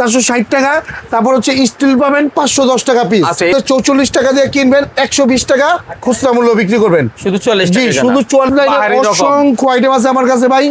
চারশো ষাট টাকা তারপর হচ্ছে স্টিল পাবেন পাঁচশো দশ টাকা পিস আচ্ছা, চৌচল্লিশ টাকা দিয়ে কিনবেন একশো বিশ টাকা খুচরা মূল্য বিক্রি করবেন। শুধু চল্লিশ শুধু চল্লিশ অসংখ্য আইটেম আছে আমার কাছে ভাই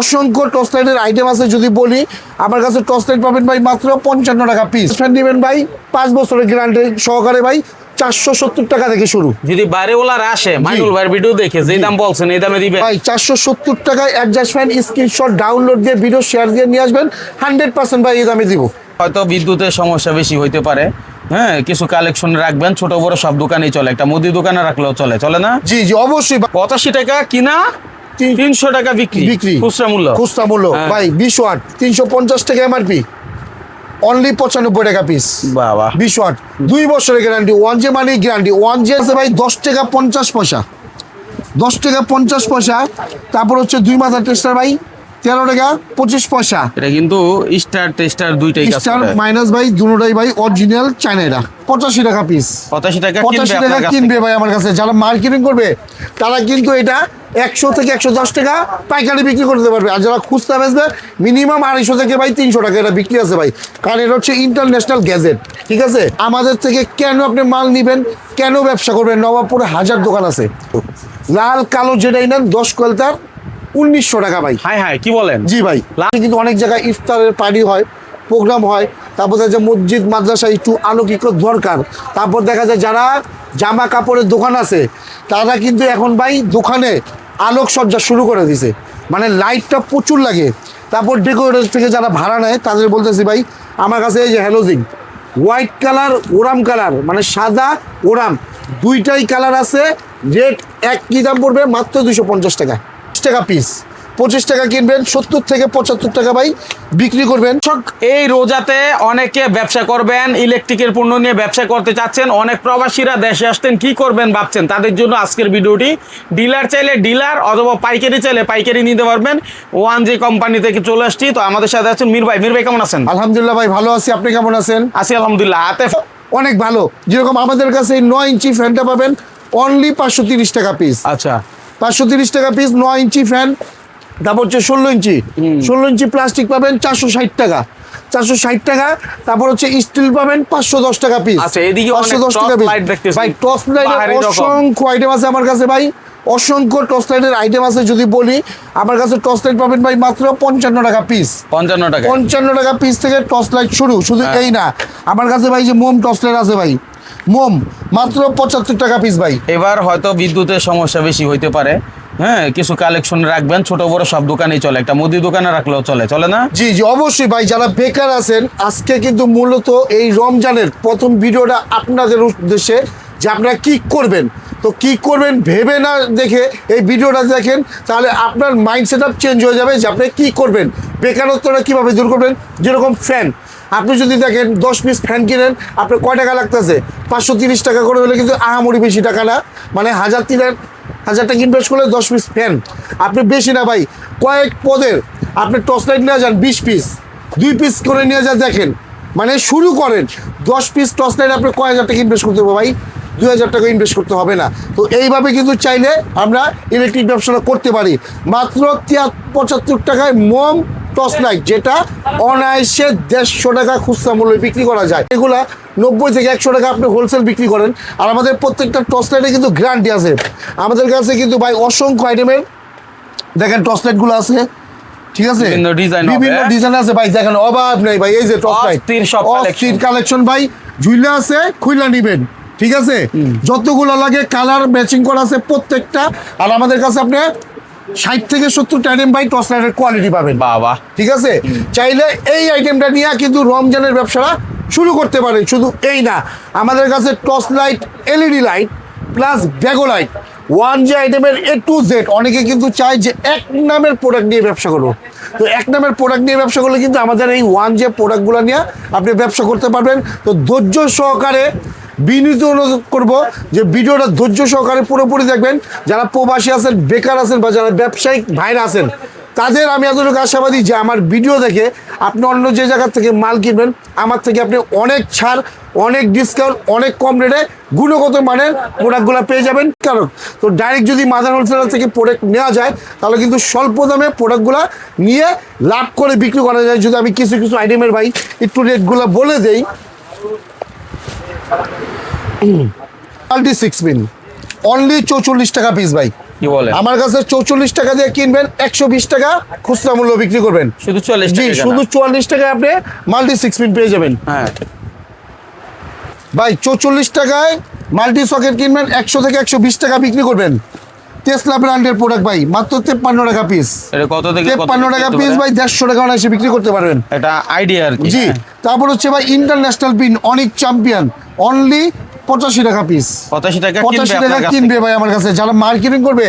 অসংখ্য টস লাইটের আইটেম আছে যদি বলি। আমার কাছে টস লাইট পাবেন ভাই মাত্র পঞ্চান্ন টাকা পিস নেবেন ভাই পাঁচ বছরের গ্যারান্টি সহকারে ভাই চারশো সত্তর টাকা থেকে শুরু। যদি বাড়িওয়ালার আসে মাইনুল ভাইয়ের ভিডিও দেখে যে দাম বলছেন এই দামে দিবে ভাই চারশো সত্তর টাকায় অ্যাডজাস্ট ফ্যান স্ক্রিনশট ডাউনলোড দিয়ে ভিডিও শেয়ার দিয়ে নিয়ে আসবেন। হান্ড্রেড পার্সেন্ট ভাই এই দামে দিব। হয়তো বিদ্যুতের সমস্যা বেশি হইতে পারে। হ্যাঁ কিছু কালেকশন রাখবেন ছোট বড় সব দোকানেই চলে। একটা মুদি দোকানে রাখলেও চলে। চলে না? জি জি অবশ্যই। পঁচাশি টাকা কিনা তিনশো টাকা বিক্রি। বিক্রি। খুচরা মূল্য। খুচরা মূল্য। হ্যাঁ। ভাই বিশ ওয়াট তিনশো পঞ্চাশ টাকা এমআরপি অনলি পঁচানব্বই টাকা পিস বাবা। বিশ ওয়াট দুই বছরের গ্যারান্টি ওয়ান জে মানে গ্যারান্টি ওয়ান জে আছে ভাই দশ টাকা পঞ্চাশ পয়সা। দশ টাকা পঞ্চাশ পয়সা তারপর হচ্ছে দুই মাথার টেস্টার ভাই তেরো টাকা পঁচিশ পয়সা। এটা কিন্তু স্টার টেস্টার দুইটাই স্টার মাইনাস ভাই দুটাই ভাই অরিজিনাল চায়না এটা পঁচাশি টাকা পিস পঁচাশি টাকা পঁচাশি কিনবে টাকা কিনবে ভাই আমার কাছে। যারা মার্কেটিং করবে তারা কিন্তু এটা একশো থেকে একশো দশ টাকা পাইকারি বিক্রি করতে পারবে। আর যারা খুচরা বেচবে মিনিমাম আড়াইশো থেকে ভাই তিনশো টাকা এটা বিক্রি আছে ভাই। কারণ এটা হচ্ছে ইন্টারন্যাশনাল গ্যাজেট ঠিক আছে? আমাদের থেকে কেন আপনি মাল নিবেন কেন ব্যবসা করবেন? নবাবপুরে হাজার দোকান আছে। লাল কালো যেটাই নেন দশ কলতার উনিশশো টাকা ভাই। হাই হাই কি বলেন? জি ভাই। কিন্তু অনেক জায়গায় ইফতারের পার্টি হয় প্রোগ্রাম হয়। তারপর দেখা যায় মসজিদ মাদ্রাসা একটু আলোকিত দরকার। তারপর দেখা যায় যারা জামা কাপড়ের দোকান আছে তারা কিন্তু এখন ভাই দোকানে আলোকসজ্জা শুরু করে দিছে। মানে লাইটটা প্রচুর লাগে। তারপর ডেকোরেটর থেকে যারা ভাড়া নেয় তাদের বলতেছি ভাই আমার কাছে এই যে হ্যালোজিং হোয়াইট কালার ওরাম কালার মানে সাদা ওরাম। দুইটাই কালার আছে রেট এক কি দাম পড়বে মাত্র দুশো পঞ্চাশ টাকা টাকা পিস পঁচিশ টাকা কিনবেন সত্তর থেকে পঁচাত্তর টাকা ভাই বিক্রি করবেন। এই রোজাতে অনেকে ব্যবসা করবেন ইলেকট্রিকের পণ্য নিয়ে ব্যবসা করতে চাচ্ছেন অনেক প্রবাসীরা দেশে আসতেন কি করবেন ভাবছেন? তাদের জন্য আজকের ভিডিওটি। ডিলার চাইলে ডিলার অথবা পাইকারি চাইলে পাইকারি নিতে পারবেন। ওয়ান জি কোম্পানি থেকে চলে আসছি তো আমাদের সাথে আছেন মির ভাই। মির ভাই কেমন আছেন? আলহামদুলিল্লাহ ভাই ভালো আছি। আপনি কেমন আছেন? আছি আলহামদুলিল্লাহ। হাতে অনেক ভালো। যেরকম আমাদের কাছে নয় ইঞ্চি ফ্যানটা পাবেন অনলি পাঁচশো তিরিশ টাকা পিস আচ্ছা। পাঁচশো তিরিশ টাকা পিস নয় ইঞ্চি ফ্যান তারপর হচ্ছে ষোলো ইঞ্চি। ষোলো ইঞ্চি প্লাস্টিক পাবেন চারশো ষাট টাকা। চারশো ষাট টাকা তারপর হচ্ছে স্টিল পাবেন পাঁচশো দশ টাকা পিস আচ্ছা, পাঁচশো দশ টাকা পিস ভাই টস লাইটের অসংখ্য আইটেম আছে আমার কাছে ভাই। অসংখ্য টস লাইটের আইটেম আছে যদি বলি। আমার কাছে টস লাইট পাবেন ভাই মাত্র পঞ্চান্ন টাকা পিস পঞ্চান্ন টাকা। পঞ্চান্ন টাকা পিস থেকে টর্চ লাইট শুরু শুধু হ্যাঁ। এই না। আমার কাছে ভাই যে মোম টর্চ লাইট আছে ভাই মোম মাত্র পঁচাত্তর টাকা পিস ভাই। এবার হয়তো বিদ্যুতের সমস্যা বেশি হইতে পারে। হ্যাঁ কিছু কালেকশন রাখবেন ছোট বড় সব দোকানেই চলে। একটা মুদি দোকানে রাখলেও চলে চলে না? জি জি অবশ্যই ভাই যারা বেকার আছেন আজকে কিন্তু মূলত এই রমজানের প্রথম ভিডিওটা আপনাদের উদ্দেশ্যে যে আপনারা কি করবেন। তো কি করবেন ভেবে না দেখে এই ভিডিওটা দেখেন তাহলে আপনার মাইন্ড সেট আপ চেঞ্জ হয়ে যাবে যে আপনি কি করবেন। বেকারত্বটা কীভাবে দূর করবেন? যেরকম ফ্যান আপনি যদি দেখেন দশ পিস ফ্যান কিনেন, আপনার কয় টাকা লাগতেছে? পাঁচশো তিরিশ টাকা করে হলে কিন্তু আহামরি বেশি টাকা না। মানে হাজার তিন হাজার টাকা ইনভেস্ট করলে দশ পিস ফ্যান আপনি বেশি না ভাই, কয়েক পদের। আপনি টর্চ লাইট নিয়ে যান, বিশ পিস দুই পিস করে নিয়ে যান, দেখেন। মানে শুরু করেন, দশ পিস টর্চ লাইট আপনি কয় হাজার টাকা ইনভেস্ট করতে হবে ভাই? দুই হাজার টাকা ইনভেস্ট করতে হবে না। তো এইভাবে কিন্তু চাইলে আমরা ইলেকট্রিক ব্যবসাটা করতে পারি। মাত্র তিয়াত্তর পঁচাত্তর টাকায় মোম টর্চ লাইট যেটা অনায়াসে দেড়শো টাকা খুচরা মূল্যে বিক্রি করা যায়। এগুলা নব্বই থেকে একশো টাকা আপনি হোলসেল বিক্রি করেন। আর আমাদের প্রত্যেকটা টর্চ লাইটে কিন্তু গ্যারান্টি আছে। আমাদের কাছে কিন্তু ভাই অসংখ্য আইটেমের দেখেন টর্চ লাইটগুলো আছে ঠিক আছে? বিভিন্ন? ডিজাইন আছে ভাই দেখেন অভাব নেই ভাই এই যে টর্চ লাইট অস্থির কালেকশন ভাই ঝুইলা আছে খুইলা নিবেন ঠিক আছে? যতগুলো লাগে কালার ম্যাচিং করা আছে প্রত্যেকটা। আর আমাদের কাছে আপনি ষাট থেকে সত্তর টাইম বাই টর্চ লাইটের কোয়ালিটি পাবেন। বাবা। ঠিক আছে? চাইলে এই আইটেমটা নিয়ে কিন্তু রমজানের ব্যবসাটা শুরু করতে পারেন। শুধু এই না আমাদের কাছে torch light LED light plus ব্যাগো light. One যে আইটেমের এ টু জেড অনেকে কিন্তু চায় যে এক নামের প্রোডাক্ট নিয়ে ব্যবসা করব। তো এক নামের প্রোডাক্ট নিয়ে ব্যবসা করলে কিন্তু আমাদের এই ওয়ান যে প্রোডাক্টগুলো নিয়ে আপনি ব্যবসা করতে পারবেন। তো ধৈর্য সহকারে বিনীত অনুরোধ করব যে ভিডিওটা ধৈর্য সহকারে পুরোপুরি দেখবেন। যারা প্রবাসী আছেন, বেকার আছেন বা যারা ব্যবসায়িক ভাইরা আছেন, তাদের আমি এতটুকু আশাবাদী যে আমার ভিডিও দেখে আপনি অন্য যে জায়গার থেকে মাল কিনবেন, আমার থেকে আপনি অনেক ছাড়, অনেক ডিসকাউন্ট অনেক কম রেটে গুণগত মানের প্রোডাক্টগুলো পেয়ে যাবেন। কারণ, তো ডাইরেক্ট যদি মাদার হোলসেলার থেকে প্রোডাক্ট নেওয়া যায়, তাহলে কিন্তু স্বল্প দামে প্রোডাক্টগুলো নিয়ে লাভ করে বিক্রি করা যায়। যদি আমি কিছু কিছু আইটেমের ভাই একটু রেটগুলো বলে দেই মাল্টি সিক্স পিন অনলি চৌচল্লিশ টাকা পিস ভাই। কি বলে? আমার কাছে চৌচল্লিশ টাকা দিয়ে কিনবেন একশো বিশ টাকা খুচরা মূল্য বিক্রি করবেন। শুধু চুয়াল্লিশ জি শুধু চুয়াল্লিশ টাকায় আপনি মাল্টি সিক্স পিন পেয়ে যাবেন। হ্যাঁ। ভাই চৌচল্লিশ টাকায় মাল্টি সকেট কিনবেন একশো থেকে একশো বিশ টাকা বিক্রি করবেন। টেসলা ব্র্যান্ডের প্রোডাক্ট ভাই মাত্র তেপ্পান্ন টাকা পিস এটা কত থেকে তেপ্পান্ন টাকা পিস ভাই দেড়শো টাকা অনায়াসে বিক্রি করতে পারবেন। এটা আইডিয়া আর কি। জি। তারপর হচ্ছে ভাই ইন্টারন্যাশনাল পিন অনেক চ্যাম্পিয়ন অনলি পঁচাশি টাকা পিস পঁচাশি টাকা পঁচাশি কিনবে টাকা কিনবে ভাই আমার কাছে যারা মার্কেটিং করবে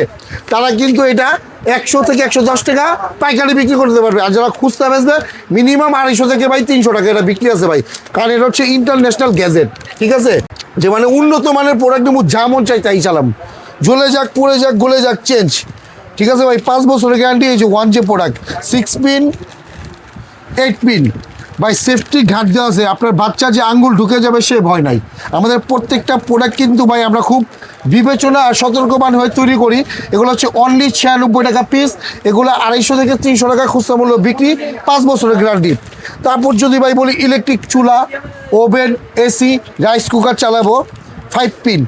তারা কিন্তু এটা একশো থেকে একশো দশ টাকা পাইকারি বিক্রি করতে পারবে। আর যারা খুচরা বেচবে মিনিমাম আড়াইশো থেকে ভাই তিনশো টাকা এটা বিক্রি আছে ভাই। কারণ এটা হচ্ছে ইন্টারন্যাশনাল গ্যাজেট ঠিক আছে? যে মানে উন্নত মানের প্রোডাক্ট যা মন চাই তাই চালাম। জ্বলে যাক, পড়ে যাক, গলে যাক চেঞ্জ ঠিক আছে ভাই? পাঁচ বছরের গ্যারান্টি যে ওয়ান যে product six pin eight pin by safety ঘাট দেওয়া আছে। আপনার বাচ্চা যে আঙ্গুল ঢুকে যাবে, সে ভয় নাই। আমাদের প্রত্যেকটা প্রোডাক্ট কিন্তু ভাই আমরা খুব বিবেচনা আর সতর্কবান হয়ে তৈরি করি। এগুলো হচ্ছে অনলি ছিয়ানব্বই টাকা পিস এগুলো আড়াইশো থেকে তিনশো টাকা খুচরা মূল্য বিক্রি, পাঁচ বছরের গ্যারান্টি তারপর যদি ভাই বলি ইলেকট্রিক চুলা ওভেন এসি রাইস কুকার চালাবো ফাইভ পিন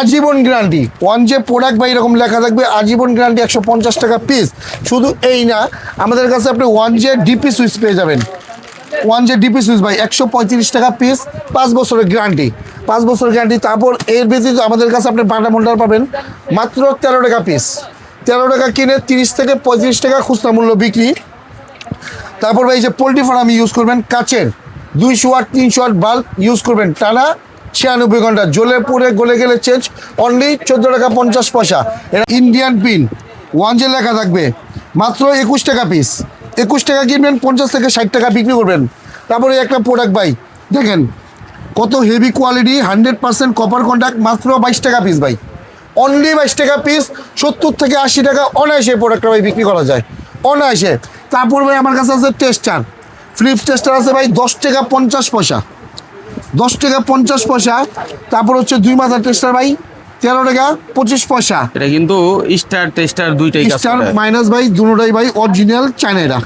আজীবন গ্যারান্টি ওয়ান যে প্রোডাক্ট বা এরকম লেখা থাকবে, আজীবন গ্যারান্টি একশো পঞ্চাশ টাকা পিস শুধু এই না, আমাদের কাছে আপনি ওয়ান যে ডিপি সুইচ পেয়ে যাবেন। ওয়ান যে ডিপি সুইচ ভাই, একশো পঁয়ত্রিশ টাকা পিস পাঁচ বছরের গ্যারান্টি পাঁচ বছরের গ্যারান্টি তারপর এর ব্যতীত আমাদের কাছে আপনি বাটা মোল্ডার পাবেন মাত্র তেরো টাকা পিস তেরো টাকা কিনে তিরিশ থেকে পঁয়ত্রিশ টাকা খুচরা মূল্য বিক্রি। তারপর ভাই যে পোলট্রি ফার্ম ইউজ করবেন, কাচের। দুইশো আট, তিনশো আট বাল্ব ইউজ করবেন। টানা ছিয়ানব্বই ঘণ্টা। জ্বলে পুড়ে গলে গেলে চেঞ্জ অনলি চোদ্দ টাকা পঞ্চাশ পয়সা। এটা ইন্ডিয়ান পিন ওয়ান যে লেখা থাকবে, মাত্র একুশ টাকা পিস একুশ টাকা কিনবেন, পঞ্চাশ থেকে ষাট টাকা বিক্রি করবেন। তারপরে একটা প্রোডাক্ট ভাই, দেখেন, কত heavy quality hundred percent copper contact মাত্র বাইশ টাকা পিস ভাই। অনলি বাইশ টাকা পিস সত্তর থেকে আশি টাকা অনায়াসে প্রোডাক্টটা ভাই বিক্রি করা যায়। অনায়াসে। তারপর ভাই আমার কাছে আছে টেস্টার ফ্লিপ টেস্টার আছে ভাই, দশ টাকা পঞ্চাশ পয়সা। দশ টাকা পঞ্চাশ পয়সা তারপর হচ্ছে দুই মাথার টেস্টার ভাই তেরো টাকা পঁচিশ পয়সা। এটা কিন্তু স্টার টেস্টার দুইটাই স্টার মাইনাস ভাই দুটোটাই ভাই অরিজিনাল চায়না এটা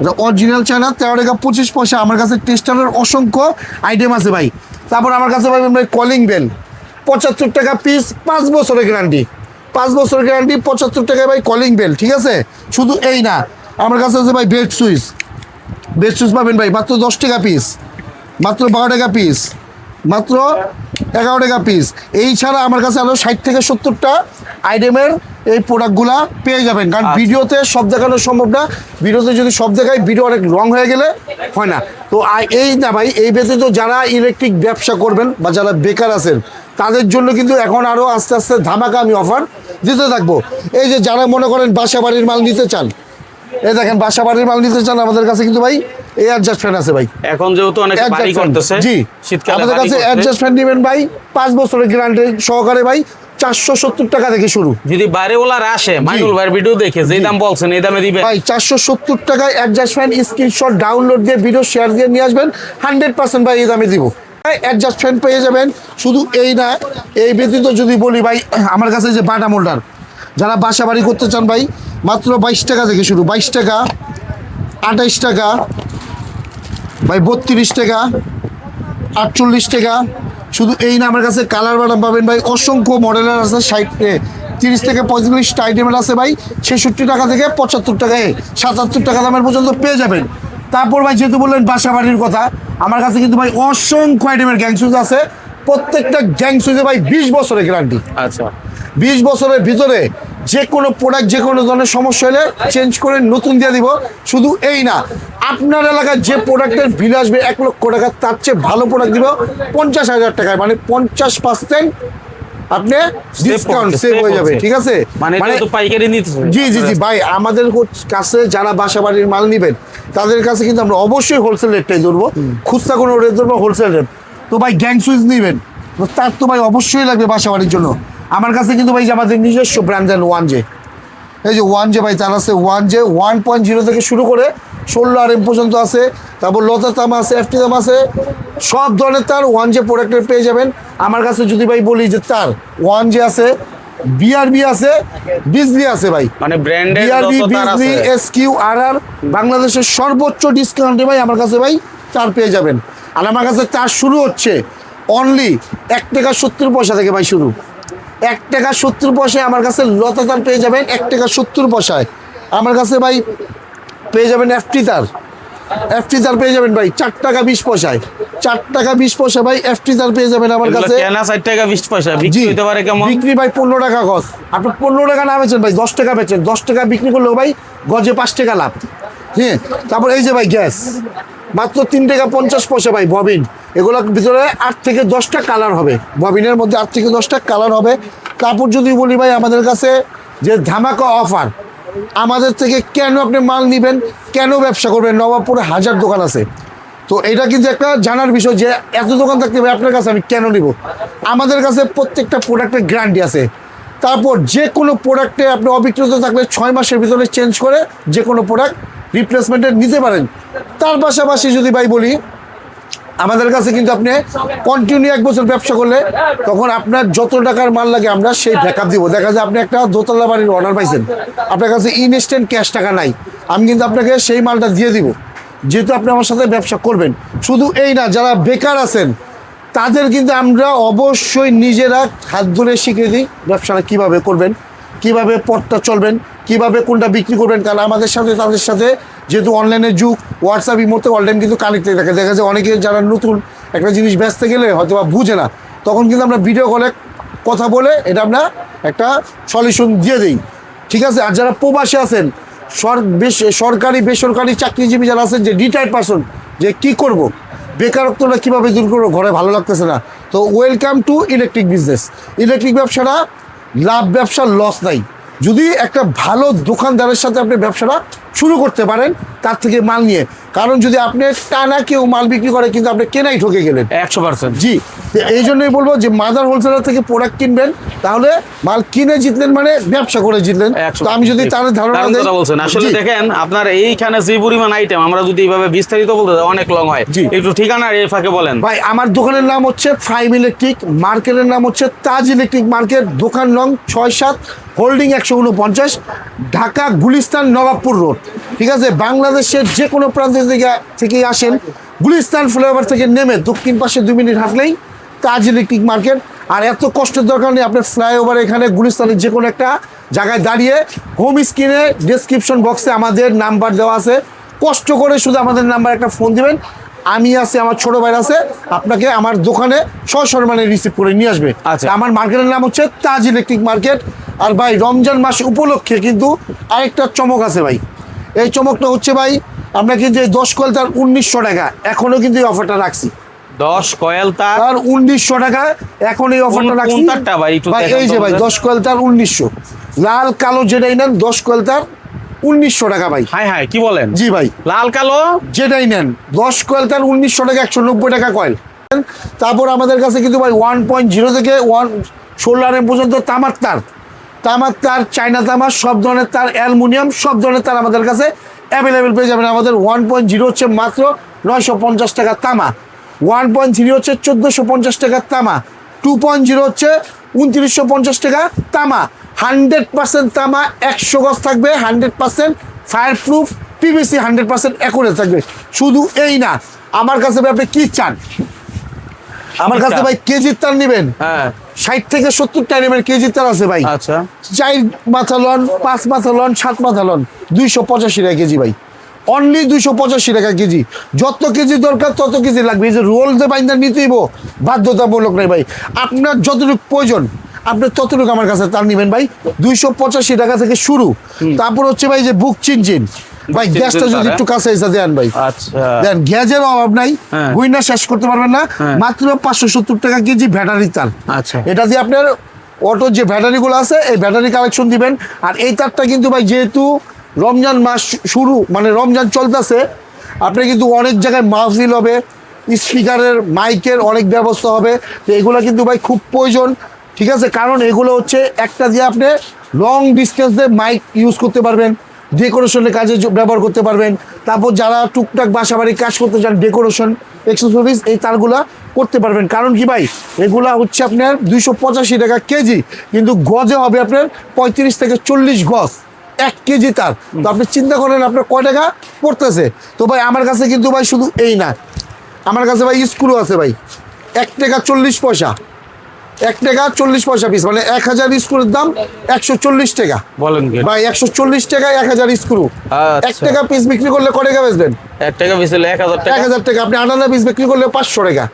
এটা অরিজিনাল চায়না তেরো টাকা পঁচিশ পয়সা। আমার কাছে টেস্টারের অসংখ্য আইটেম আছে ভাই। তারপর আমার কাছে ভাই কলিং বেল পঁচাত্তর টাকা পিস পাঁচ বছরের গ্যারান্টি পাঁচ বছরের গ্যারান্টি পঁচাত্তর টাকায় ভাই কলিং বেল ঠিক আছে? শুধু এই না আমার কাছে আছে ভাই বেড সুইচ বেড সুইচ পাবেন ভাই মাত্র দশ টাকা পিস মাত্র বারো টাকা পিস মাত্র এগারো টাকা পিস এই ছাড়া আমার কাছে আরও ষাট থেকে সত্তরটা আইটেমের এই প্রোডাক্টগুলা পেয়ে যাবেন। কারণ আচ্ছা। ভিডিওতে সব দেখানো সম্ভব না। ভিডিওতে যদি সব দেখাই ভিডিও অনেক রং হয়ে গেলে হয় না। তো এই না ভাই এই ব্যতীত যারা ইলেকট্রিক ব্যবসা করবেন বা যারা বেকার আছেন তাদের জন্য কিন্তু এখন আরও আস্তে আস্তে ধামাকা আমি অফার দিতে থাকব। এই যে যারা মনে করেন বাসা বাড়ির মাল নিতে চান এই দেখেন বাসা বাড়ির মাল নিতে চান আমাদের কাছে কিন্তু ভাই এই অ্যাডজাস্ট ফ্যান আছে ভাই। এখন যেহেতু অনেক বাড়ি করতেছে জি। শীতকালে আমাদের কাছে অ্যাডজাস্ট ফ্যান নেবেন ভাই পাঁচ বছরের গ্যারান্টি সহকারে ভাই চারশো সত্তর টাকা থেকে শুরু। যদি বাইরে ওলার আসে মাইনুল ভাইয়ের ভিডিও দেখে যে দাম বলছেন এই দামে ভাই চারশো সত্তর টাকায় স্ক্রিনশট ডাউনলোড দিয়ে ভিডিও শেয়ার দিয়ে নিয়ে আসবেন হান্ড্রেড পার্সেন্ট ভাই এই দামে দিব। পেয়ে যাবেন শুধু এই না এই ব্যতীত যদি বলি ভাই আমার কাছে যে বাটা মোল্ডার যারা বাসা বাড়ি করতে চান ভাই, মাত্র বাইশ টাকা থেকে শুরু। বাইশ টাকা, আঠাইশ টাকা, ভাই বত্রিশ টাকা, আটচল্লিশ টাকা। শুধু এই না আমার কাছে কালার বাদাম পাবেন ভাই। অসংখ্য মডেলের আছে, ষাট তিরিশ থেকে পঁয়ত্রিশটা আইটেমের আছে ভাই। ছেষট্টি টাকা থেকে পঁচাত্তর টাকায় সাতাত্তর টাকা দামের পর্যন্ত পেয়ে যাবেন। তারপর ভাই যেহেতু বললেন বাসা বাড়ির কথা, আমার কাছে কিন্তু ভাই অসংখ্য আইটেমের গ্যাং আছে। প্রত্যেকটা গ্যাং সুইচে ভাই বিশ বছরের গ্যারান্টি আচ্ছা। বিশ বছরের ভিতরে যে কোনো প্রোডাক্ট যে কোনো ধরনের সমস্যা হলে চেঞ্জ করে নতুন দিয়ে দিব। শুধু এই না আপনার এলাকার যে প্রোডাক্টের বিল আসবে এক লক্ষ টাকা তার চেয়ে ভালো প্রোডাক্ট দিব পঞ্চাশ হাজার টাকায়। মানে পঞ্চাশ পার্সেন্ট আপনি ডিসকাউন্ট সেভ হয়ে যাবে ঠিক আছে? মানে পাইকারি নিতে জি জি জি ভাই আমাদের কাছে যারা বাসা বাড়ির মাল নেবেন তাদের কাছে কিন্তু আমরা অবশ্যই হোলসেল রেটটাই ধরবো। খুচরা কোনো রেট ধরবো হোলসেল রেট তো ভাই গ্যাং সুইচ নেবেন তার তো ভাই অবশ্যই লাগবে বাসা বাড়ির জন্য। আমার কাছে কিন্তু ভাই আমাদের নিজস্ব ব্র্যান্ড ওয়ান জে এই যে ওয়ান জে ভাই তার আছে one J one point zero থেকে শুরু করে ষোলো আর এম পর্যন্ত আছে। তারপর লতা তাম আছে এফটি তাম আছে। সব ধরনের তার ওয়ান জে প্রোডাক্টের পেয়ে যাবেন। আমার কাছে যদি ভাই বলি যে তার ওয়ান জে আছে বিআরবি আছে বিজলি আছে ভাই। মানে ব্র্যান্ডের বিআরবি বিজলি আছে। এস কিউ আর আর বাংলাদেশের সর্বোচ্চ ডিসকাউন্টে ভাই আমার কাছে ভাই তার পেয়ে যাবেন। আর আমার কাছে তার শুরু হচ্ছে অনলি এক টাকা সত্তর পয়সা থেকে ভাই শুরু। এক টাকা সত্তর পয়সায় আমার কাছে লতা তার পেয়ে যাবেন এক টাকা সত্তর পয়সায়। আমার কাছে ভাই পেয়ে যাবেন এফটি তার। এফটি তার পেয়ে যাবেন ভাই চার টাকা বিশ পয়সায়। চার টাকা বিশ পয়সা ভাই এফটি তার পেয়ে যাবেন আমার কাছে। ষাট টাকা বিশ পয়সা বিক্রি হতে পারে কেমন? বিক্রি ভাই পনেরো টাকা গজ। আপনি পনেরো টাকা না বেচেন ভাই দশ টাকা বেচেন। দশ টাকা বিক্রি করলেও ভাই গজে পাঁচ টাকা লাভ। হ্যাঁ তারপর এই যে ভাই গ্যাস। মাত্র তিন টাকা পঞ্চাশ পয়সা ভাই, ববিন। এগুলোর ভিতরে আট থেকে দশটা কালার হবে। ববিনের মধ্যে আট থেকে দশটা কালার হবে। কাপড় যদি বলি ভাই, আমাদের কাছে যে ধামাকা অফার, আমাদের থেকে কেন আপনি মাল নেবেন, কেন ব্যবসা করবেন? নবাবপুরে হাজার দোকান আছে। তো এটা কিন্তু একটা জানার বিষয় যে এত দোকান থাকতে হবে আপনার কাছে আমি কেন নিব? আমাদের কাছে প্রত্যেকটা প্রোডাক্টের গ্যারান্টি আছে। তারপর যে কোনো প্রোডাক্টে আপনি অবিক্রিত থাকলে ছয় মাসের ভিতরে চেঞ্জ করে যে কোনো প্রোডাক্ট রিপ্লেসমেন্টের নিতে পারেন। তার পাশাপাশি যদি ভাই বলি, আমাদের কাছে কিন্তু আপনি কন্টিনিউ এক বছর ব্যবসা করলে তখন আপনার যত টাকার মাল লাগে আমরা সেই ব্যাকআপ দিব। দেখা যায় আপনি একটা দোতলা বাড়ির অর্ডার পাইছেন। আপনার কাছে ইনস্ট্যান্ট ক্যাশ টাকা নাই। আমি কিন্তু আপনাকে সেই মালটা দিয়ে দিব। যেহেতু আপনি আমার সাথে ব্যবসা করবেন। শুধু এই না, যারা বেকার আছেন, তাদের কিন্তু আমরা অবশ্যই নিজেরা হাত ধরে শিখিয়ে দিই ব্যবসাটা কীভাবে করবেন। কীভাবে পথটা চলবেন, কীভাবে কোনটা বিক্রি করবেন, কারণ আমাদের সাথে, তাদের সাথে যেহেতু অনলাইনের যুগ হোয়াটসঅ্যাপ ইমোতে অল কিন্তু কানেক্টেড থাকে। দেখা যায় অনেকে যারা নতুন, একটা জিনিস ব্যস্ত গেলে হয়তো বা বুঝে না। তখন কিন্তু আমরা ভিডিও কলে কথা বলে এটা আমরা একটা সলিউশন দিয়ে দিই। ঠিক আছে? আর যারা প্রবাসী আছেন সরকারি, বেসরকারি চাকরিজীবী যারা আছেন, যে রিটায়ার্ড পারসন যে কি করব? বেকারত্বটা কীভাবে দূর করব? ঘরে ভালো লাগতেছে না। তো welcome to electric business electric ব্যবসাটা লাভ ব্যবসার লস নাই। যদি একটা ভালো দোকানদারের সাথে আপনি ব্যবসাটা শুরু করতে পারেন তার থেকে মাল নিয়ে। কারণ যদি আপনি টানা কেউ মাল বিক্রি করে কিন্তু আপনি কেনাই ঠকে গেলেন। একশো পার্সেন্ট জি। এই জন্যই বলব যে মাদার হোলসেলার থেকে প্রোডাক্ট কিনবেন তাহলে মাল কিনে জিতলেন মানে ব্যবসা করে জিতলেন। তো আমি যদি তার ধারণা দেই- বলছেন। আসলে দেখেন আপনার এইখানে যে পরিমাণ আইটেম আমরা যদি এইভাবে বিস্তারিত বলতে যাই, অনেক লং হয়। একটু ঠিকানা এই ফাঁকে বলেন। ভাই আমার দোকানের নাম হচ্ছে ফাইভ ইলেকট্রিক মার্কেটের নাম হচ্ছে তাজ ইলেকট্রিক মার্কেট দোকান নং ছয় সাত হোল্ডিং একশো উনপঞ্চাশ ঢাকা গুলিস্তান নবাবপুর রোড। ঠিক আছে? বাংলাদেশের যে কোনো প্রান্ত থেকে থেকে আসেন। গুলিস্তান ফ্লাইওভার থেকে নেমে দক্ষিণ পাশে দুই মিনিট হাঁটলেই তাজ ইলেকট্রিক মার্কেট। আর এত কষ্টের দরকার নেই আপনার ফ্লাইওভার এখানে গুলিস্তানের যে কোনো একটা জায়গায় দাঁড়িয়ে হোম স্ক্রিনে ডেসক্রিপশন বক্সে আমাদের নাম্বার দেওয়া আছে। কষ্ট করে শুধু আমাদের নাম্বার একটা ফোন দিবেন। আমি আছি আমার ছোট ভাই আছে আপনাকে আমার দোকানে সসম্মানে রিসিভ করে নিয়ে আসবে। আচ্ছা। আমার মার্কেটের নাম হচ্ছে তাজ ইলেকট্রিক মার্কেট। আর ভাই রমজান মাস উপলক্ষে কিন্তু আরেকটা চমক আছে ভাই। এই চমকটা হচ্ছে ভাই আমরা কিন্তু এই দশ কয়েল তার উনিশশো টাকা এখনও কিন্তু এই অফারটা রাখছি। দশ কয়েল তার। তার উনিশশো টাকা এখন এই অফারটা রাখছি। তারটা ভাই? একটু ভাই এই যে ভাই দশ কয়েল তার উনিশশো। লাল কালো যেটাই নেন দশ কয়েল তার উনিশশো টাকা ভাই। হাই হাই কি বলেন? জি ভাই। লাল কালো? যেটাই নেন দশ কয়েল তার উনিশশো টাকা একশো নব্বই টাকা কয়েল। তারপর আমাদের কাছে কিন্তু ভাই ওয়ান পয়েন্ট জিরো থেকে ওয়ান ষোলো আর পর্যন্ত তামার তার। তামার তার চায়না তামার সব ধরনের তার অ্যালুমিনিয়াম সব ধরনের তার আমাদের কাছে অ্যাভেলেবেল পেয়ে যাবেন। আমাদের ওয়ান পয়েন্ট জিরো হচ্ছে মাত্র নয়শো পঞ্চাশ টাকা তামা। ওয়ান পয়েন্ট থ্রি হচ্ছে চোদ্দোশো পঞ্চাশ টাকা তামা টু পয়েন্ট জিরো হচ্ছে উনত্রিশশো পঞ্চাশ টাকা তামা হান্ড্রেড পার্সেন্ট তামা একশো গজ থাকবে hundred percent fire proof PVC hundred percent accurate থাকবে। শুধু এই না আমার কাছে ভাই আপনি কি চান? আমার কাছে ভাই কেজির তার নেবেন। হ্যাঁ। ষাট থেকে সত্তর টাকা নেবেন কেজির তার আছে ভাই। আচ্ছা। চার মাথা লন পাঁচ মাথা লন সাত মাথা লন দুইশো পঁচাশি টাকা কেজি ভাই। অনলি দুইশো পঁচাশি টাকা কেজি। যত কেজি দরকার তত কেজি লাগবে। এই যে রোল দে বাইন্দা নিতেইব বাধ্যতামূলক নাই ভাই। আপনার যতটুকু প্রয়োজন আপনি ততটুকু আমার কাছে তার নেবেন ভাই। দুইশো পঁচাশি টাকা থেকে শুরু। তারপর হচ্ছে ভাই যে বুক চিনচিন ভাই গ্যাসটা যদি একটু কাছে এসে দেন ভাই। আচ্ছা। দেন গ্যাসের অভাব নাই। হ্যাঁ। গুইনা শেষ করতে পারবেন না। হ্যাঁ। মাত্র পাঁচশো সত্তর টাকা কেজি ব্যাটারি তার। আচ্ছা। এটা দিয়ে আপনার অটোর যে ব্যাটারিগুলো আছে এই ব্যাটারি কালেকশন দিবেন। আর এই তারটা কিন্তু ভাই যেহেতু রমজান মাস শুরু মানে রমজান চলতেছে। আপনি কিন্তু অনেক জায়গায় মাহফিল হবে, স্পিকারের, মাইকের অনেক ব্যবস্থা হবে। তো এগুলো কিন্তু ভাই খুব প্রয়োজন, ঠিক আছে? কারণ এগুলো হচ্ছে একটা দিয়ে আপনি লং ডিস্টেন্সে মাইক ইউজ করতে পারবেন ডেকোরেশনের কাজে ব্যবহার করতে পারবেন। তারপর যারা টুকটাক বাসা বাড়ি কাজ করতে চান ডেকোরেশন এক্সেসরিজ এই তারগুলা করতে পারবেন। কারণ কি ভাই? এগুলা হচ্ছে আপনার দুইশো পঁচাশি টাকা কেজি, কিন্তু গজে হবে আপনার পঁয়ত্রিশ থেকে চল্লিশ গজ। এক কেজি তার। তো আপনি চিন্তা করেন আপনার কয় টাকা পড়তেছে। তো ভাই আমার কাছে কিন্তু ভাই শুধু এই না। আমার কাছে ভাই স্ক্রু আছে ভাই। এক টাকা চল্লিশ পয়সা। এক টাকা চল্লিশ পয়সা পিস মানে এক হাজার স্ক্রুর দাম একশো চল্লিশ টাকা। বলেন ভাই একশো চল্লিশ টাকা এক হাজার স্ক্রু। আচ্ছা। এক টাকা পিস বিক্রি করলে ক টাকা বেচবেন? এক টাকা হলে এক হাজার এক টাকা হাজার টাকা। আপনি আটানা পিস বিক্রি করলে পাঁচশো টাকা।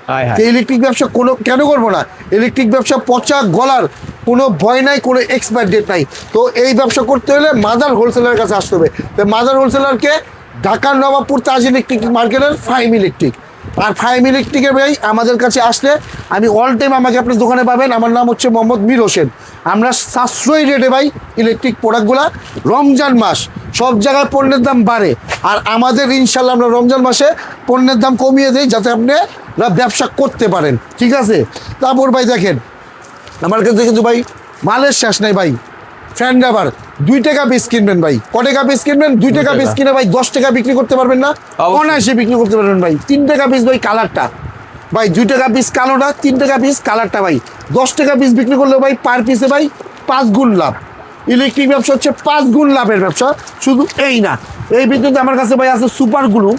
ইলেকট্রিক ব্যবসা কোনো কেন করব না? ইলেকট্রিক ব্যবসা পচা গলার কোনো ভয় নাই, কোনো এক্সপায়ার ডেট নাই। তো এই ব্যবসা করতে হলে মাদার হোলসেলারের কাছে আসতে হবে। তো মাদার হোলসেলারকে ঢাকার নবাবপুর তাজ ইলেকট্রিক মার্কেটের ফাইম ইলেকট্রিক আর ফাইম ইলেকট্রিকের ভাই আমাদের কাছে আসলে আমি অল টাইম আমাকে আপনার দোকানে পাবেন। আমার নাম হচ্ছে মোহাম্মদ মীর হোসেন। আমরা সাশ্রয়ী রেটে ভাই ইলেকট্রিক প্রোডাক্টগুলা রমজান মাস সব জায়গায় পণ্যের দাম বাড়ে। আর আমাদের ইনশাল্লাহ আমরা রমজান মাসে পণ্যের দাম কমিয়ে দিই যাতে আপনি ব্যবসা করতে পারেন। ঠিক আছে? তারপর ভাই দেখেন আমার কাছে কিন্তু ভাই? মালের শেষ নাই ভাই। ফ্যান রাবার দুই টাকা পিস কিনবেন ভাই। ক টাকা পিস কিনবেন? দুই টাকা। পিস কিনে ভাই দশ টাকা বিক্রি করতে পারবেন না। অনায়াসে বিক্রি করতে পারবেন ভাই। তিন টাকা পিস ভাই কালারটা। ভাই দুই টাকা পিস কালোটা তিন টাকা পিস কালারটা ভাই। দশ টাকা পিস বিক্রি করলে ভাই পার পিসে ভাই পাঁচ গুণ লাভ। ইলেকট্রিক ব্যবসা হচ্ছে পাঁচ গুণ লাভের ব্যবসা। শুধু এই না। এই বিদ্যুৎ আমার কাছে ভাই আছে সুপার গ্লু।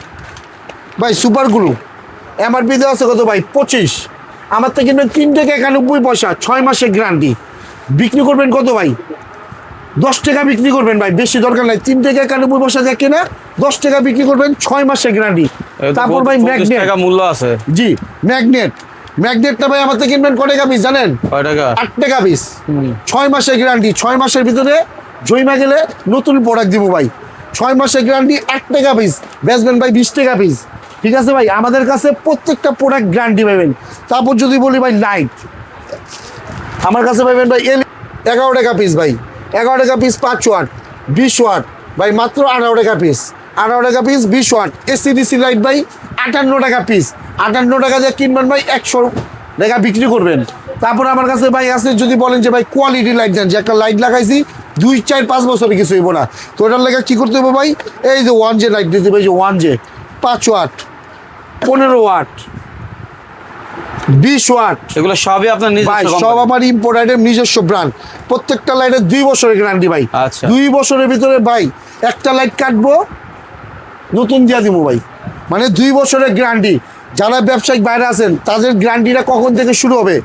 ভাই সুপার গ্লু। এমআরপি দেওয়া আছে কত ভাই? পঁচিশ। আমার থেকে কিনবেন তিন টাকা একানব্বই পয়সা ছয় মাসের গ্যারান্টি বিক্রি করবেন কত ভাই? দশ টাকা বিক্রি করবেন ভাই বেশি দরকার নাই। তিন টাকা একানব্বই পয়সা দিয়ে কেনা দশ টাকা বিক্রি করবেন ছয় মাসের গ্যারান্টি তারপর ভাই ম্যাগনেট মূল্য আছে। জি ম্যাগনেট ম্যাগনেটটা ভাই আমার থেকে কিনবেন ক টাকা পিস জানেন? কয় টাকা? আট টাকা পিস ছয় মাসের গ্যারান্টি ছয় মাসের ভিতরে জৈমা গেলে নতুন প্রোডাক্ট দিব ভাই। ছয় মাসের গ্যারান্টি আট টাকা পিস বেচবেন ভাই বিশ টাকা পিস ঠিক আছে ভাই? আমাদের কাছে প্রত্যেকটা প্রোডাক্ট গ্যারান্টি পাবেন। তারপর যদি বলি ভাই লাইট আমার কাছে পাবেন ভাই এল এগারো টাকা পিস ভাই। এগারো টাকা পিস পাঁচ ওয়াট, বিশ ওয়াট। ভাই, মাত্র আঠারো টাকা পিস আঠারো টাকা পিস বিশ ওয়াট। এসিডিসি লাইট ভাই, আটান্ন টাকা পিস আটান্ন টাকা দিয়ে কিনবেন ভাই, একশো টাকা বিক্রি করবেন। তারপর আমার কাছে ভাই আছে, যদি বলেন যে ভাই কোয়ালিটি লাইট দেন, যে একটা লাইট লাগাইছি, দুই, চার, পাঁচ বছরে কিছু হইব না। তো ওটার লেগে কী করতে হবে ভাই? এই যে ওয়ান জে লাইট দিতে হবে যে ওয়ান জে পাঁচ ওয়াট। পনেরো ওয়াট বিশ ওয়াট এগুলো সবই আপনার সব আমার ইম্পোর্ট আইটেম নিজস্ব ব্র্যান্ড প্রত্যেকটা লাইটের দুই বছরের গ্যারান্টি ভাই। আচ্ছা। দুই বছরের ভিতরে ভাই একটা লাইট কাটবো নতুন দিয়ে দিব ভাই। মানে দুই বছরের গ্যারান্টি যারা ব্যবসায়িক বাইরে আছেন তাদের গ্যারান্টিটা কখন থেকে শুরু হবে?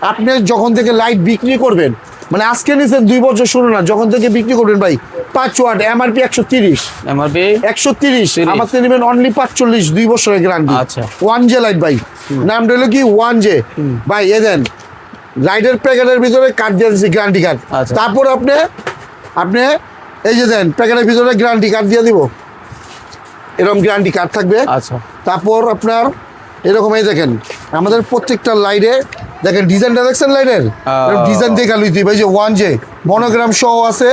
আপনি যখন থেকে লাইট বিক্রি করবেন মানে আজকে নিছেন দুই বছর শুরু না যখন থেকে বিক্রি করবেন ভাই পাঁচ ওয়াট এমআরপি একশো তিরিশ। এমআরপি একশো তিরিশ 30 আমার থেকে নেবেন অনলি পাঁচচল্লিশ দুই বছরের গ্যারান্টি আচ্ছা। ওয়ান জে লাইট ভাই। নামটা হলো কি? ওয়ান জে ভাই এ দেন লাইটের প্যাকেটের ভিতরে কার্ড দিয়ে দিচ্ছি গ্যারান্টি কার্ড। তারপর আপনি আপনি এই যে দেন প্যাকেটের ভিতরে গ্যারান্টি কার্ড দিয়ে দিব। এরকম গ্যারান্টি কার্ড থাকবে। আচ্ছা। তারপর আপনার এরকম এই দেখেন আমাদের প্রত্যেকটা লাইটে দেখেন ডিজাইনটা দেখছেন লাইনের? ডিজাইন দেখে লুই দিই ভাই যে ওয়ান জে মনোগ্রাম সহ আছে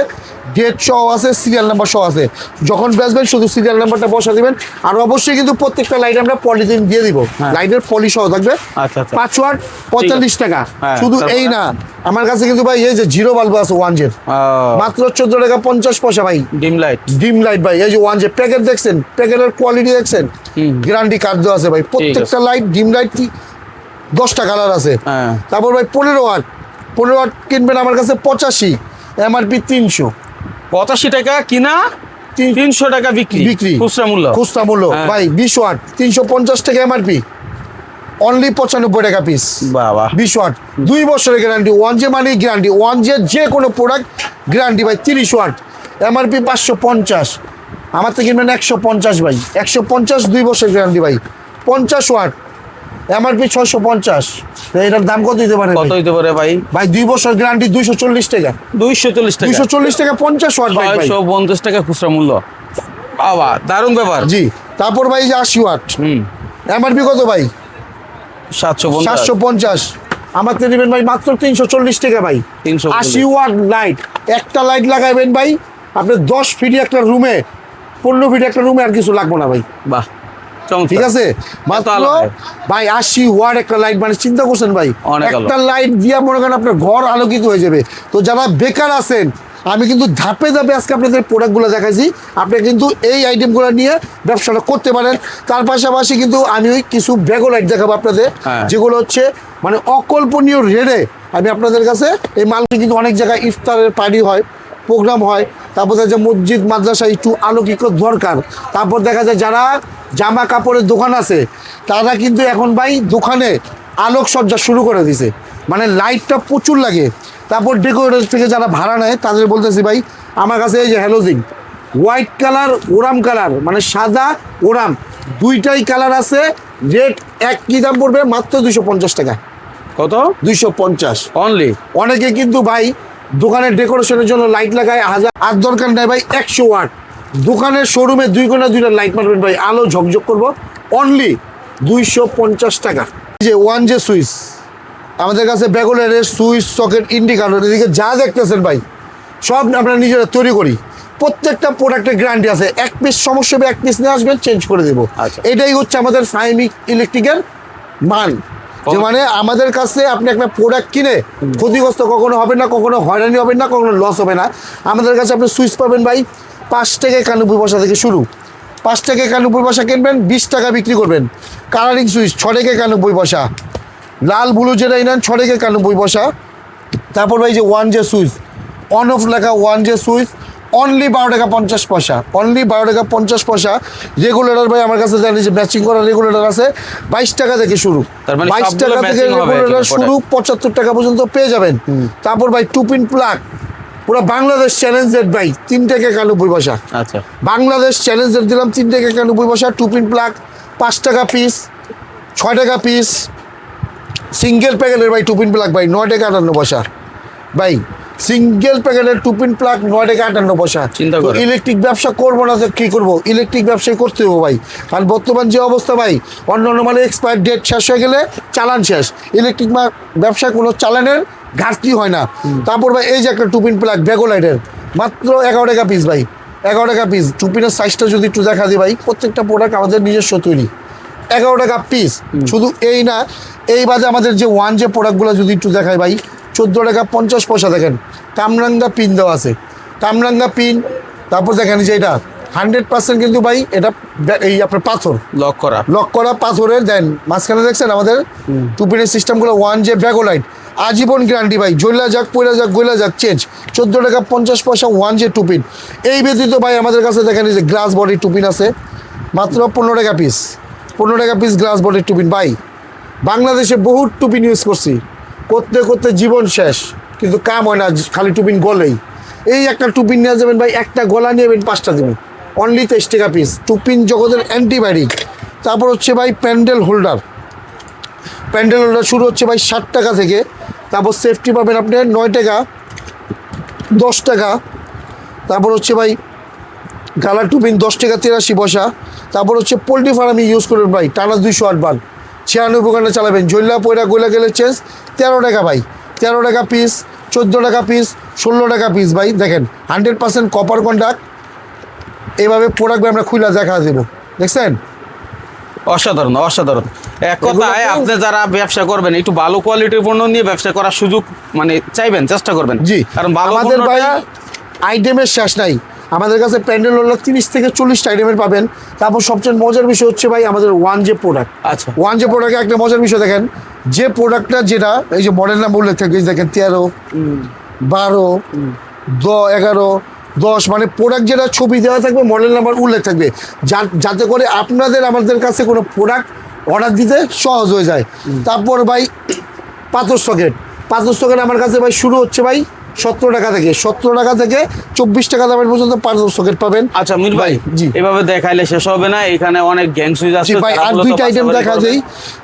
ডেট সহ আছে সিরিয়াল নাম্বার সহ আছে। যখন বেচবেন শুধু সিরিয়াল নাম্বারটা বসা দিবেন। আর অবশ্যই কিন্তু প্রত্যেকটা লাইট আমরা পলিথিন দিয়ে দিব। লাইটের পলি সহ থাকবে। আচ্ছা, আচ্ছা। পাঁচ ওয়াট পঁয়তাল্লিশ টাকা। হ্যাঁ, শুধু এই না আমার কাছে কিন্তু ভাই এই যে জিরো বাল্ব আছে ওয়ান জের মাত্র চোদ্দ টাকা পঞ্চাশ পয়সা ভাই। ডিম লাইট ডিম লাইট ভাই এই যে ওয়ান যে প্যাকেট দেখছেন? প্যাকেটের কোয়ালিটি দেখছেন? গ্যারান্টি কার্ড দেওয়া আছে ভাই। প্রত্যেকটা লাইট ডিম লাইট দশটা কালার আছে। হ্যাঁ। তারপর ভাই পনেরো ওয়াট পনেরো ওয়াট কিনবেন আমার কাছে পঁচাশি এমআরপি তিনশো। পঁচাশি টাকা কিনা তিন- তিনশো টাকা বিক্রি। বিক্রি। খুচরা মূল্য। খুচরা মূল্য। হ্যাঁ। ভাই বিশ ওয়াট তিনশো পঞ্চাশ টাকা এমআরপি অনলি পঁচানব্বই টাকা পিস বাবা। বিশ ওয়াট দুই বছরের গ্যারান্টি ওয়ান জে মানে গ্যারান্টি ওয়ান জে যে কোনো প্রোডাক্ট গ্যারান্টি ভাই তিরিশ ওয়াট এমআরপি পাঁচশো পঞ্চাশ। আমার থেকে কিনবেন একশো পঞ্চাশ ভাই। একশো পঞ্চাশ দুই বছর গ্যারান্টি ভাই। পঞ্চাশ ওয়াট এমআরপি ছয়শো পঞ্চাশ। এটার দাম কত দিতে পারে কত হইতে পারে ভাই? ভাই দুই বছর গ্যারান্টি দুইশো চল্লিশ টাকা। দুইশো চল্লিশ টাকা। দুইশো চল্লিশ টাকা পঞ্চাশ ওয়াট ছয়শো পঞ্চাশ টাকা খুচরা মূল্য। বাবা দারুণ ব্যাপার। জি তারপর ভাই যে আশি ওয়াট। হুম। এমআরপি কত ভাই? সাতশো সাতশো পঞ্চাশ। আমার থেকে নেবেন ভাই মাত্র তিনশো চল্লিশ টাকা ভাই। 340 আশি ওয়াট লাইট। একটা লাইট লাগাবেন ভাই আপনি দশ ফিট একটা রুমে পনেরো ফিট একটা রুমে আর কিছু লাগবো না ভাই। বাহ। ঠিক আছে? মাত্র? ভাই। আশি ওয়ার্ড একটা লাইট মানে চিন্তা করছেন ভাই? একটা লাইট দিয়া মনে করেন আপনার ঘর আলোকিত হয়ে যাবে। তো যারা বেকার আছেন আমি কিন্তু ধাপে ধাপে আজকে আপনাদের প্রোডাক্টগুলো দেখাইছি। আপনি কিন্তু এই আইটেমগুলো নিয়ে ব্যবসাটা করতে পারেন। তার পাশাপাশি কিন্তু আমি ওই কিছু ব্যাগো লাইট দেখাবো আপনাদের হ্যাঁ। যেগুলো হচ্ছে মানে অকল্পনীয় রেডে আমি আপনাদের কাছে এই মালটি কিন্তু অনেক জায়গায় ইফতারের পার্টি হয়। প্রোগ্রাম হয় তারপর দেখা যায় মসজিদ মাদ্রাসা একটু আলোকিত দরকার। তারপর দেখা যায় যারা জামা কাপড়ের দোকান আছে তারা কিন্তু এখন ভাই দোকানে আলোকসজ্জা শুরু করে দিছে। মানে লাইটটা প্রচুর লাগে। তারপর ডেকোরেটর থেকে যারা ভাড়া নেয় তাদের বলতেছি ভাই আমার কাছে এই যে হ্যালোজিন হোয়াইট কালার ওরাম কালার মানে সাদা ওরাম দুইটাই কালার আছে রেট এক কি দাম পড়বে? মাত্র দুইশো পঞ্চাশ টাকা। কত? দুইশো পঞ্চাশ। অনলি অনেকে কিন্তু ভাই দোকানের ডেকোরেশনের জন্য লাইট লাগায় হাজার। আর দরকার নাই ভাই একশো ওয়াট দোকানের শোরুমে দুই কোনা দুইটা লাইট মারবেন ভাই আলো ঝকঝক করব। অনলি দুইশো পঞ্চাশ টাকা। যে ওয়ান যে সুইচ আমাদের কাছে ব্যাগুলারের সুইচ সকেট ইন্ডিকেটর এদিকে যা দেখতেছেন ভাই সব আমরা নিজেরা তৈরি করি। প্রত্যেকটা প্রোডাক্টের গ্যারান্টি আছে। এক পিস সমস্যা হবে এক পিস নিয়ে আসবেন চেঞ্জ করে দেবো। আচ্ছা। এটাই হচ্ছে আমাদের সাইমিক ইলেকট্রিকের মান। যে মানে আমাদের কাছে আপনি একটা প্রোডাক্ট কিনে ক্ষতিগ্রস্ত কখনো হবে না কখনো হয়রানি হবে না কখনো লস হবে না। আমাদের কাছে আপনি সুইচ পাবেন ভাই পাঁচ টাকা একানব্বই পয়সা থেকে শুরু। পাঁচ টাকা একানব্বই পয়সা কিনবেন বিশ টাকা বিক্রি করবেন। কালারিং সুইচ ছ টাকা একানব্বই পয়সা লাল ব্লু যেটাই নেন ছ টাকা একানব্বই পয়সা তারপর ভাই যে one J switch on off লেখা ওয়ান জে সুইচ অনলি বারো টাকা পঞ্চাশ পয়সা। অনলি বারো টাকা পঞ্চাশ পয়সা। রেগুলেটর ভাই আমার কাছে জানি যে ম্যাচিং করা রেগুলেটর আছে। বাইশ টাকা থেকে শুরু। মানে বাইশ টাকা থেকে রেগুলেটর শুরু পঁচাত্তর টাকা পর্যন্ত পেয়ে যাবেন। তারপর ভাই টুপিন প্লাগ পুরো বাংলাদেশ চ্যালেঞ্জের ভাই তিন টাকা একানব্বই পয়সা। আচ্ছা। বাংলাদেশ চ্যালেঞ্জের দিলাম তিন টাকা একানব্বই পয়সা। টুপিন প্লাগ পাঁচ টাকা পিস ছয় টাকা পিস সিঙ্গেল প্যাকেটের ভাই টুপিন প্লাগ ভাই নয় টাকা আটান্ন পয়সা। ভাই সিঙ্গেল প্যাকেটের টুপিন প্লাগ নয় টাকা আটান্ন পয়সা। ইলেকট্রিক ব্যবসা করব না কী করব? ইলেকট্রিক ব্যবসায় করতে হবে ভাই। কারণ বর্তমান যে অবস্থা ভাই অন্য অন্য মানে এক্সপায়ার ডেট শেষ হয়ে গেলে চালান শেষ। ইলেকট্রিক ব্যবসায় কোনো চালানের ঘাটতি হয় না। তারপর ভাই এই যে একটা টুপিন প্লাগ ব্যাগোলাইটের মাত্র এগারো টাকা পিস ভাই। এগারো টাকা পিস টুপিনের সাইজটা যদি একটু দেখা দিই ভাই প্রত্যেকটা প্রোডাক্ট আমাদের নিজস্ব তৈরি। এগারো টাকা পিস শুধু এই না এই বাদে আমাদের যে ওয়ান যে প্রোডাক্টগুলো যদি একটু দেখায় ভাই চোদ্দ টাকা পঞ্চাশ পয়সা দেখেন। কামরাঙ্গা পিন দেওয়া আছে। কামরাঙ্গা পিন তারপর দেখেন যে এটা। হান্ড্রেড পার্সেন্ট কিন্তু ভাই এটা এই আপনার পাথর। লক করা। লক করা পাথরের দেন মাঝখানে দেখছেন আমাদের টুপিনের সিস্টেমগুলো ওয়ান যে ব্যাগোলাইট আজীবন গ্যারান্টি ভাই জৈলা যাক পয়লা যাক গইলা যাক চেঞ্জ চোদ্দ টাকা পঞ্চাশ পয়সা ওয়ান যে টুপিন এই ব্যতীত ভাই আমাদের কাছে দেখেন যে গ্লাস বডি টুপিন আছে। মাত্র পনেরো টাকা পিস পনেরো টাকা পিস গ্লাস বডির টুপিন ভাই বাংলাদেশে বহু টুপিন ইউজ করছি। করতে করতে জীবন শেষ, কিন্তু কাম হয় না, খালি টুপিন গলেই। এই একটা টুপিন নিয়ে যাবেন ভাই, একটা গলা নিয়ে যাবেন, পাঁচটা দেবেন। অনলি তেইশ টাকা পিস টুপিন জগতের অ্যান্টিবায়োটিক তারপর হচ্ছে ভাই প্যান্ডেল হোল্ডার। প্যান্ডেল হোল্ডার শুরু হচ্ছে ভাই ষাট টাকা থেকে। তারপর সেফটি পাবেন আপনি নয় টাকা, দশ টাকা। তারপর হচ্ছে ভাই গালার টুপিন দশ টাকা তিরাশি পয়সা। তারপর হচ্ছে পোলট্রি ফার্মে ইউজ করবেন ভাই, টানা দুইশো আট বার। ছিয়ানব্বই ঘণ্টা চালাবেন। জৈলা পয়রা গইলা গেলে চেঞ্জ তেরো টাকা ভাই। তেরো টাকা পিস চোদ্দ টাকা পিস ষোলো টাকা পিস ভাই। দেখেন হান্ড্রেড পার্সেন্ট কপার কন্ডাক্ট এইভাবে প্রোডাক্ট আমরা খুলে দেখা দেবো। দেখছেন? অসাধারণ অসাধারণ। এক কথায় আপনি যারা ব্যবসা করবেন একটু ভালো কোয়ালিটির পণ্য নিয়ে ব্যবসা করার সুযোগ মানে চাইবেন চেষ্টা করবেন। জি। কারণ ভালো আমাদের ভাই আইটেমের শেষ নাই। আমাদের কাছে প্যান্ডেল হলো তিরিশ থেকে চল্লিশটা আইটেমের পাবেন। তারপর সবচেয়ে মজার বিষয় হচ্ছে ভাই আমাদের ওয়ান যে প্রোডাক্ট আচ্ছা। ওয়ান যে প্রোডাক্টে একটা মজার বিষয় দেখেন যে প্রোডাক্টটা যেটা এই যে মডেল নাম উল্লেখ থাকে দেখেন তেরো বারো দ এগারো দশ মানে প্রোডাক্ট যেটা ছবি দেওয়া থাকবে মডেল নাম্বার উল্লেখ থাকবে। যা- যাতে করে আপনাদের আমাদের কাছে কোনো প্রোডাক্ট অর্ডার দিতে সহজ হয়ে যায়। তারপর ভাই পাথর সকেট পাথর সকেট আমার কাছে ভাই শুরু হচ্ছে ভাই সতেরো টাকা থেকে সতেরো টাকা থেকে চব্বিশ টাকা দামের পর্যন্ত পাথর সকেট পাবেন। আচ্ছা মির ভাই জি। এভাবে দেখাইলে শেষ হবে না এখানে অনেক গ্যাং সুইচ আছে ভাই আর দুইটা আইটেম দেখা। যায়।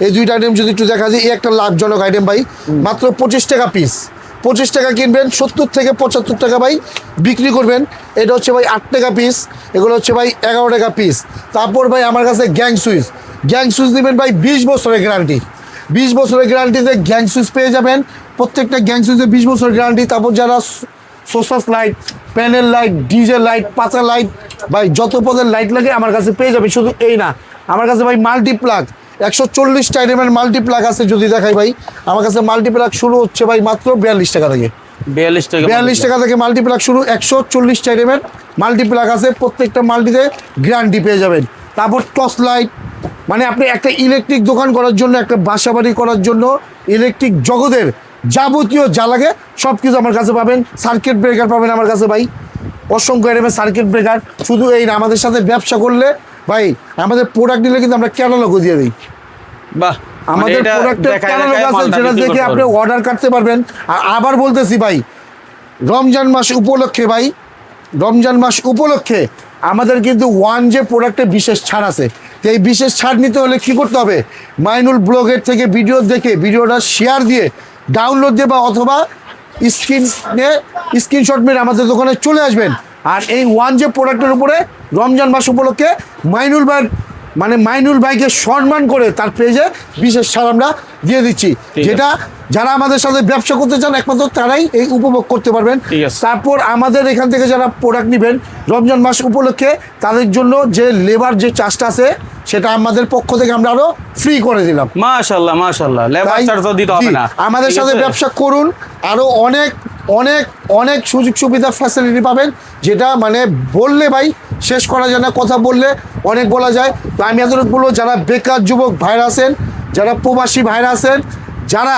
এই দুইটা আইটেম যদি একটু দেখা যায় এই একটা লাভজনক আইটেম ভাই। মাত্র পঁচিশ টাকা পিস পঁচিশ টাকা কিনবেন সত্তর থেকে পঁচাত্তর টাকা ভাই বিক্রি করবেন। এটা হচ্ছে ভাই আট টাকা পিস এগুলো হচ্ছে ভাই এগারো টাকা পিস তারপর ভাই আমার কাছে গ্যাং সুইচ গ্যাং সুইচ দিবেন ভাই বিশ বছরের গ্যারান্টি বিশ বছরের গ্যারান্টিতে গ্যাং সুইচ পেয়ে যাবেন। প্রত্যেকটা গ্যাং সুইচে বিশ বছরের গ্যারান্টি তারপর যারা সোসাস light panel light DJ light পাতা লাইট ভাই যত পদের লাইট লাগে আমার কাছে পেয়ে যাবে শুধু এই না আমার কাছে ভাই মাল্টি প্লাগ একশো চল্লিশ টাইমের মাল্টি প্লাগ আছে যদি দেখাই ভাই। আমার কাছে মাল্টি প্লাগ শুরু হচ্ছে ভাই মাত্র বিয়াল্লিশ টাকা থেকে। বিয়াল্লিশ টাকা বিয়াল্লিশ টাকা থেকে মাল্টি প্লাগ শুরু একশো চল্লিশ টাইমের মাল্টি প্লাগ আছে। প্রত্যেকটা মাল্টিতে গ্যারান্টি পেয়ে যাবেন। তারপর টর্চ লাইট। মানে আপনি একটা ইলেকট্রিক দোকান করার জন্য একটা বাসা বাড়ি করার জন্য ইলেকট্রিক জগতের যাবতীয় যা লাগে সব কিছু আমার কাছে পাবেন। সার্কিট ব্রেকার পাবেন আমার কাছে ভাই। অসংখ্য এরমের সার্কিট ব্রেকার শুধু এই আমাদের সাথে ব্যবসা করলে ভাই আমাদের প্রোডাক্ট নিলে কিন্তু আমরা ক্যাটালগও দিয়ে দিই। বাহ আমাদের মানে এটা প্রোডাক্টের ক্যাটালগ আছে যেটা দেখে আপনি অর্ডার কাটতে পারবেন। আর আবার বলতেছি ভাই রমজান মাস উপলক্ষে ভাই রমজান মাস উপলক্ষে আমাদের কিন্তু ওয়ান যে প্রোডাক্টে বিশেষ ছাড় আছে, তো এই বিশেষ ছাড় নিতে হলে কি করতে হবে? মাইনুল ব্লগের থেকে ভিডিও দেখে ভিডিওটা শেয়ার দিয়ে ডাউনলোড দিয়ে বা অথবা স্ক্রিনে স্ক্রিনশট মেরে আমাদের দোকানে চলে আসবেন। আর এই ওয়ান যে প্রোডাক্টের উপরে রমজান মাস উপলক্ষে মাইনুল ভাই মানে মাইনুল ভাইকে সম্মান করে তার পেজে বিশেষ ছাড় আমরা দিয়ে দিচ্ছি। যেটা যারা আমাদের সাথে ব্যবসা করতে চান একমাত্র তারাই এই উপভোগ করতে পারবেন। তারপর আমাদের এখান থেকে যারা প্রোডাক্ট নেবেন রমজান মাস উপলক্ষে তাদের জন্য যে লেবার যে চার্জটা আছে সেটা আমাদের পক্ষ থেকে আমরা আরও ফ্রি করে দিলাম। মাশাল্লাহ মাশাল্লাহ লেবার চার্জ তো দিতে হবে না। আমাদের সাথে ব্যবসা করুন আরও অনেক অনেক অনেক সুযোগ সুবিধা ফ্যাসিলিটি পাবেন যেটা মানে বললে ভাই শেষ করা যায় না, কথা বললে অনেক বলা যায়। তো আমি এতটুকু বলব, যারা বেকার যুবক ভাইরা আছেন, যারা প্রবাসী ভাইরা আছেন, যারা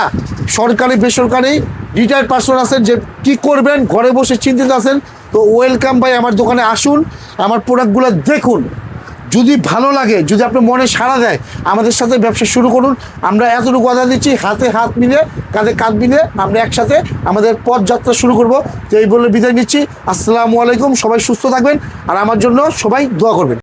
সরকারি, বেসরকারি রিটায়ার্ড পার্সন আছেন, যে কি করবেন, ঘরে বসে চিন্তিত আছেন, তো ওয়েলকাম ভাই আমার দোকানে আসুন, আমার প্রোডাক্টগুলো দেখুন। যদি ভালো লাগে, যদি আপনার মনে সাড়া দেয়, আমাদের সাথে ব্যবসা শুরু করুন। আমরা এতটুকু কথা দিচ্ছি, হাতে হাত মিলে, কাঁধে কাঁধ মিলে আমরা একসাথে আমাদের পথযাত্রা শুরু করব। তো এই বলে বিদায় নিচ্ছি। আসসালামু আলাইকুম, সবাই সুস্থ থাকবেন, আর আমার জন্য সবাই দোয়া করবেন।